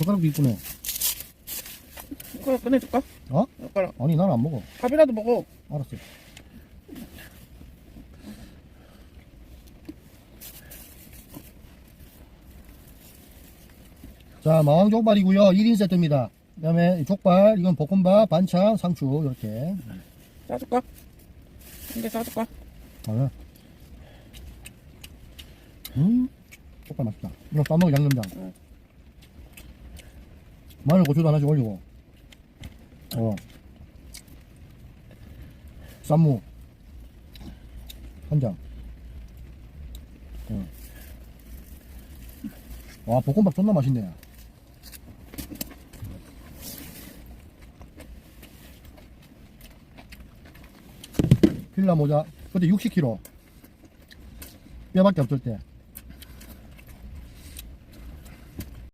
젓가락도 이쁘네. 그거 꺼내줄까? 어? 젓가락. 아니, 난 안 먹어. 밥이라도 먹어. 알았어. 자, 마왕 족발이고요 1인 세트입니다. 그 다음에 족발, 이건 볶음밥, 반찬, 상추, 이렇게. 싸줄까? 한 개 싸줄까? 아, 음, 족발 맛있다. 이거 싸먹을 양념장. 응. 마늘 고추도 하나씩 올리고. 어. 쌈무. 한 장. 어. 와, 볶음밥 존나 맛있네. 필라 모자. 그때 60kg. 뼈밖에 없을 때.